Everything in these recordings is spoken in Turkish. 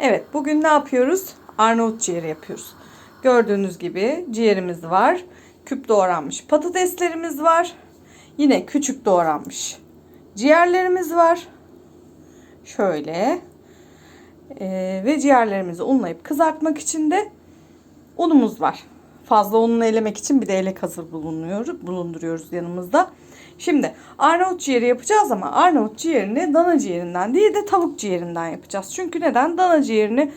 Evet bugün ne yapıyoruz? Arnavut ciğeri yapıyoruz. Gördüğünüz gibi ciğerimiz var. Küp doğranmış patateslerimiz var. Yine küçük doğranmış ciğerlerimiz var. Şöyle. Ee, ve ciğerlerimizi unlayıp kızartmak için de unumuz var. Fazla ununu elemek için bir de elek hazır bulunuyor, bulunduruyoruz yanımızda. Şimdi Arnavut ciğeri yapacağız ama Arnavut ciğerini dana ciğerinden değil de tavuk ciğerinden yapacağız. Çünkü neden? Dana ciğerini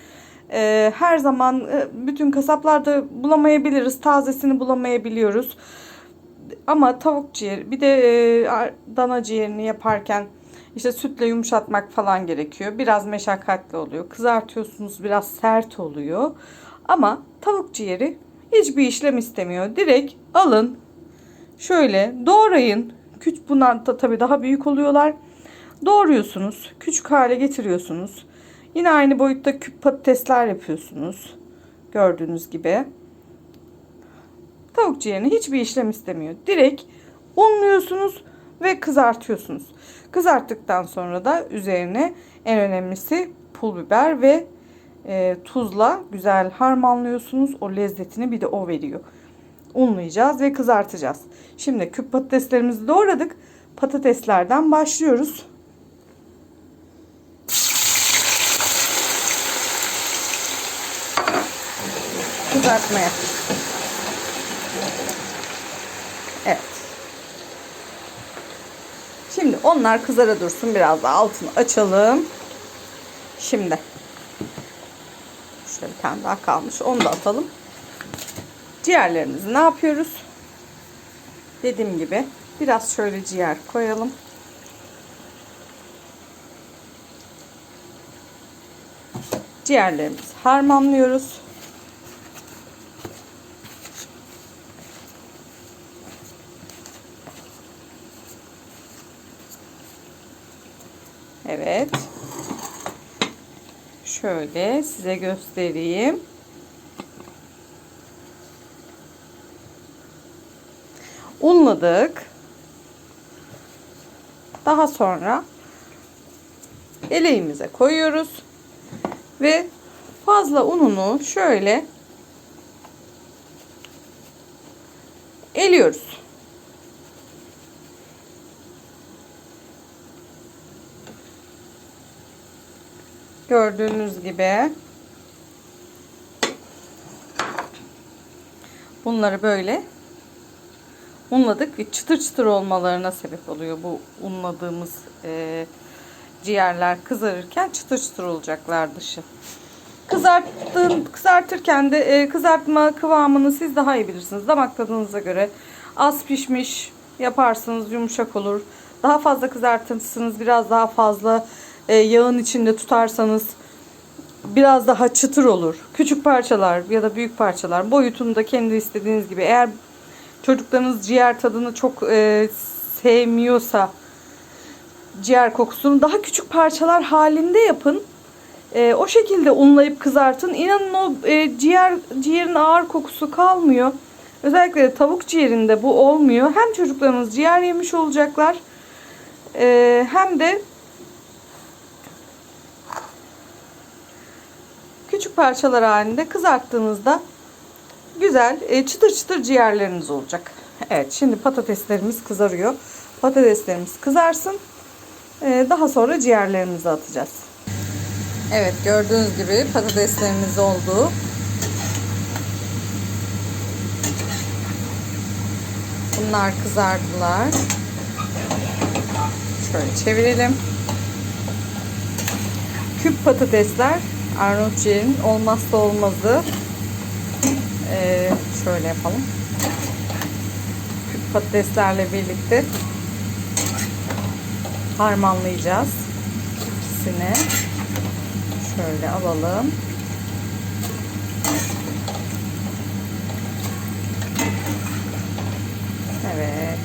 e, her zaman e, bütün kasaplarda bulamayabiliriz. Tazesini bulamayabiliyoruz. Ama tavuk ciğeri bir de e, dana ciğerini yaparken işte sütle yumuşatmak falan gerekiyor. Biraz meşakkatli oluyor. Kızartıyorsunuz biraz sert oluyor. Ama tavuk ciğeri hiçbir işlem istemiyor. Direkt alın şöyle doğrayın. Küçük bunlar da tabii daha büyük oluyorlar. Doğruyorsunuz. Küçük hale getiriyorsunuz. Yine aynı boyutta küp patatesler yapıyorsunuz. Gördüğünüz gibi. Tavuk ciğerini hiçbir işlem istemiyor. Direkt unluyorsunuz ve kızartıyorsunuz. Kızarttıktan sonra da üzerine en önemlisi pul biber ve e, tuzla güzel harmanlıyorsunuz. O lezzetini bir de o veriyor. Unlayacağız ve kızartacağız. Şimdi küp patateslerimizi doğradık. Patateslerden başlıyoruz. Kızartmaya. Evet. Şimdi onlar kızara dursun. Biraz da altını açalım. Şimdi. Şöyle bir tane daha kalmış. Onu da atalım. Ciğerlerimizi ne yapıyoruz? Dediğim gibi biraz şöyle ciğer koyalım. Ciğerlerimizi harmanlıyoruz. Evet. Şöyle size göstereyim. Unladık. Daha sonra eleğimize koyuyoruz. Ve fazla ununu şöyle eliyoruz. Gördüğünüz gibi bunları böyle unladık ve çıtır çıtır olmalarına sebep oluyor bu unladığımız e, ciğerler kızarırken çıtır çıtır olacaklar dışı. Kızarttığın, kızartırken de e, kızartma kıvamını siz daha iyi bilirsiniz. Damak tadınıza göre az pişmiş yaparsınız yumuşak olur. Daha fazla kızartırsınız biraz daha fazla e, yağın içinde tutarsanız biraz daha çıtır olur. Küçük parçalar ya da büyük parçalar boyutunu da kendi istediğiniz gibi. Eğer çocuklarınız ciğer tadını çok e, sevmiyorsa ciğer kokusunu daha küçük parçalar halinde yapın. E, o şekilde unlayıp kızartın. İnanın o e, ciğer ciğerin ağır kokusu kalmıyor. Özellikle de tavuk ciğerinde bu olmuyor. Hem çocuklarınız ciğer yemiş olacaklar. e, hem de küçük parçalar halinde kızarttığınızda güzel e, çıtır çıtır ciğerleriniz olacak. Evet şimdi patateslerimiz kızarıyor. Patateslerimiz kızarsın. E, daha sonra ciğerlerimizi atacağız. Evet gördüğünüz gibi patateslerimiz oldu. Bunlar kızardılar. Şöyle çevirelim. Küp patatesler Arnavut ciğerin olmazsa olmazı. Ee, şöyle yapalım. Küp patateslerle birlikte harmanlayacağız. İkisini şöyle alalım. Evet.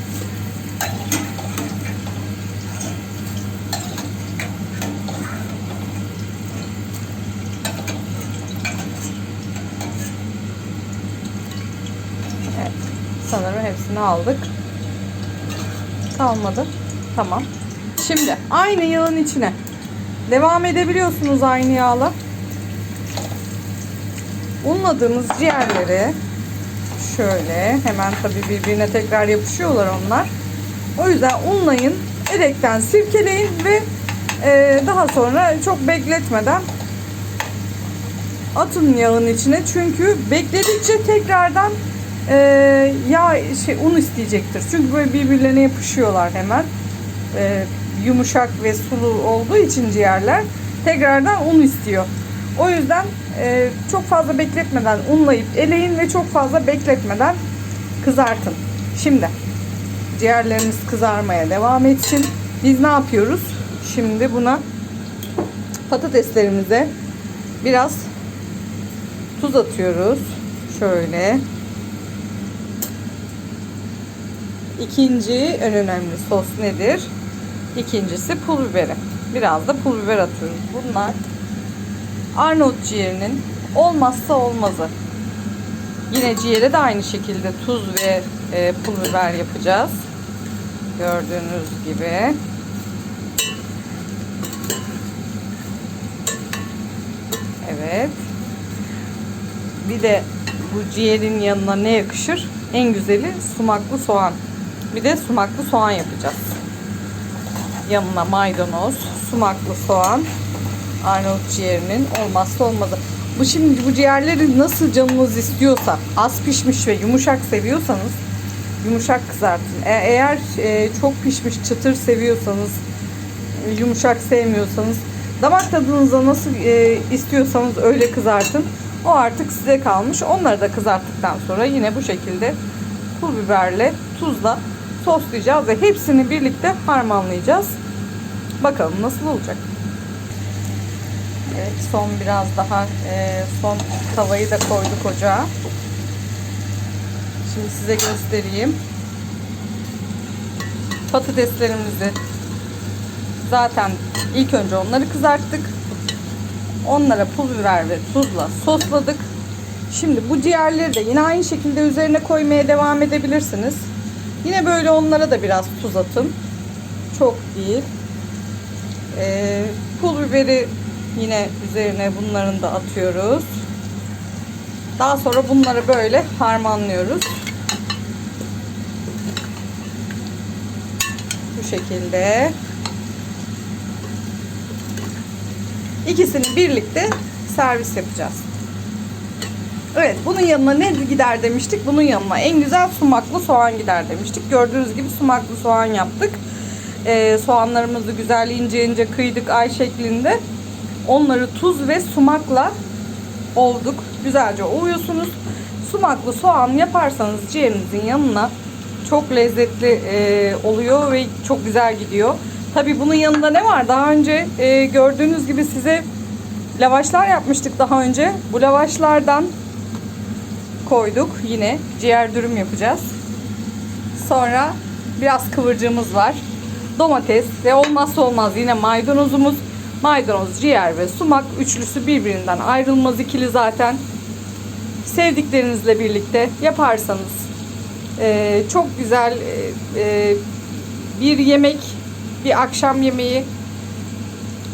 Evet. Sanırım hepsini aldık. Kalmadı. Tamam. Şimdi aynı yağın içine devam edebiliyorsunuz aynı yağla. unladığımız ciğerleri şöyle hemen tabii birbirine tekrar yapışıyorlar onlar. O yüzden unlayın, elekten sirkeleyin ve e, daha sonra çok bekletmeden atın yağın içine. Çünkü bekledikçe tekrardan e, yağ şey un isteyecektir. Çünkü böyle birbirlerine yapışıyorlar hemen. E, yumuşak ve sulu olduğu için ciğerler tekrardan un istiyor. O yüzden e, çok fazla bekletmeden unlayıp eleyin ve çok fazla bekletmeden kızartın. Şimdi ciğerlerimiz kızarmaya devam etsin. Biz ne yapıyoruz? Şimdi buna patateslerimize biraz tuz atıyoruz. Şöyle. İkinci en önemli sos nedir? İkincisi pul biberi. Biraz da pul biber atıyoruz. Bunlar Arnavut ciğerinin olmazsa olmazı. Yine ciğere de aynı şekilde tuz ve e, pul biber yapacağız. Gördüğünüz gibi. Evet. Bir de bu ciğerin yanına ne yakışır? En güzeli sumaklı soğan. Bir de sumaklı soğan yapacağız. Yanına maydanoz, sumaklı soğan, Arnavut ciğerinin olmazsa olmazı. Bu şimdi bu ciğerleri nasıl canınız istiyorsa, az pişmiş ve yumuşak seviyorsanız yumuşak kızartın. E- eğer e, çok pişmiş çıtır seviyorsanız, yumuşak sevmiyorsanız, damak tadınıza nasıl e, istiyorsanız öyle kızartın. O artık size kalmış. Onları da kızarttıktan sonra yine bu şekilde pul biberle, tuzla soslayacağız ve hepsini birlikte harmanlayacağız. Bakalım nasıl olacak. Evet, son biraz daha e, son tavayı da koyduk ocağa. Şimdi size göstereyim. Patateslerimizi zaten ilk önce onları kızarttık. Onlara pul biber ve tuzla sosladık. Şimdi bu ciğerleri de yine aynı şekilde üzerine koymaya devam edebilirsiniz. Yine böyle onlara da biraz tuz atın. Çok değil. Ee, pul biberi yine üzerine bunların da atıyoruz. Daha sonra bunları böyle harmanlıyoruz. Bu şekilde. İkisini birlikte servis yapacağız. Evet bunun yanına ne gider demiştik? Bunun yanına en güzel sumaklı soğan gider demiştik. Gördüğünüz gibi sumaklı soğan yaptık. Ee, soğanlarımızı güzel ince ince kıydık ay şeklinde. Onları tuz ve sumakla ovduk. Güzelce ovuyorsunuz. Sumaklı soğan yaparsanız ciğerinizin yanına çok lezzetli e, oluyor ve çok güzel gidiyor. Tabi bunun yanında ne var? Daha önce e, gördüğünüz gibi size lavaşlar yapmıştık daha önce. Bu lavaşlardan koyduk. Yine ciğer dürüm yapacağız. Sonra biraz kıvırcığımız var. Domates ve olmazsa olmaz yine maydanozumuz. Maydanoz, ciğer ve sumak üçlüsü birbirinden ayrılmaz ikili zaten. Sevdiklerinizle birlikte yaparsanız e, çok güzel e, e, bir yemek, bir akşam yemeği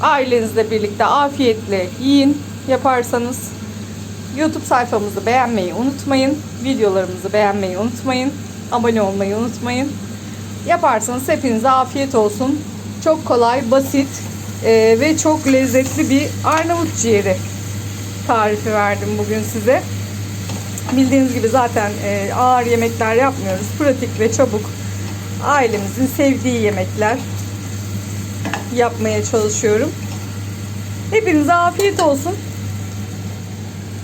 ailenizle birlikte afiyetle yiyin yaparsanız YouTube sayfamızı beğenmeyi unutmayın. Videolarımızı beğenmeyi unutmayın. Abone olmayı unutmayın. Yaparsanız hepinize afiyet olsun. Çok kolay, basit e, ve çok lezzetli bir Arnavut ciğeri tarifi verdim bugün size. Bildiğiniz gibi zaten e, ağır yemekler yapmıyoruz. Pratik ve çabuk ailemizin sevdiği yemekler yapmaya çalışıyorum. Hepinize afiyet olsun.